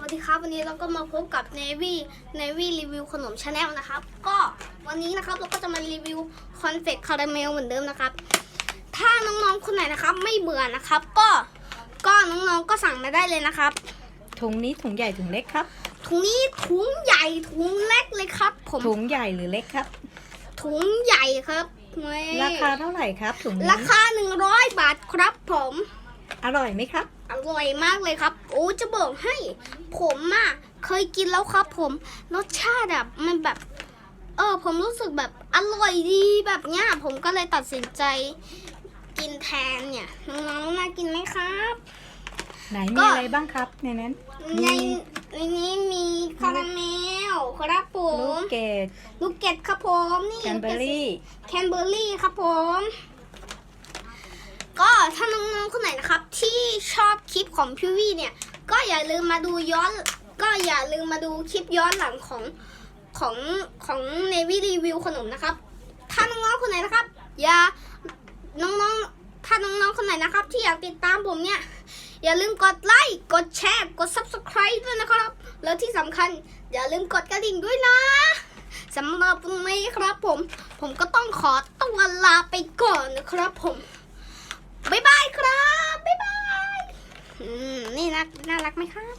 วัสดีครับวันนี้เราก็มาพบกับ Navy Navy รีวิวขนมชาแนลนะครับ ก็วันนี้นะครับเราก็จะมารีวิวคอนเฟกคาราเมลเหมือนเดิมนะครับ ถ้าน้องๆคนไหนนะครับ ไม่เบื่อนะครับ ก็ก็น้องๆก็สั่งมาได้เลยนะครับ ถุงนี้ถุงใหญ่ถุงเล็กครับ ถุงนี้ถุงใหญ่ถุงเล็กเลยครับ ผมถุงใหญ่หรือเล็กครับ ถุงใหญ่ครับเว้ยราคาเท่าไหร่ครับถุงนี้ราคา 100 บาทครับผม อร่อยไหมครับ อร่อยมากเลยครับ โอ้จะบอกให้ ผมอะเคยกินแล้วครับ ผมรสชาติแบบมันแบบ เออ ผมรู้สึกแบบอร่อยดีแบบเนี้ยผมก็เลยตัดสินใจกินแทนเนี่ยน้องๆน่ากินไหมครับ ไหนก็มีอะไรบ้างครับในนั้นในมีในนี้มีคาราเมลครับผลูมกเกดลูกเกดครับผมนี่แคนเบอรี่แคนเบอร์รี่ครับผม ก็ องคนไหนนะครับ ที่ชอบคลิปของพี่วี่เนี่ย ก็อย่าลืมมาดูย้อน ก็อย่าลืมมาดูคลิปย้อนหลังของของของเนวี่รีวิวขนมนะครับ ถ้าน้องๆคนไหนนะครับ อย่าน้องๆ ถ้าน้องๆคนไหนนะครับ ที่อยากติดตามผมเนี่ย อย่าลืมกดไลค์กดแชร์กด subscribe ด้วยนะครับ แล้วที่สำคัญอย่าลืมกดกระดิ่งด้วยนะสำหรับวันนี้ครับผม ผมก็ต้องขอตัวลาไปก่อนนะครับผม บ๊ายบาย ครับ บ๊ายบายนี่น่าน่ารักไหมครับ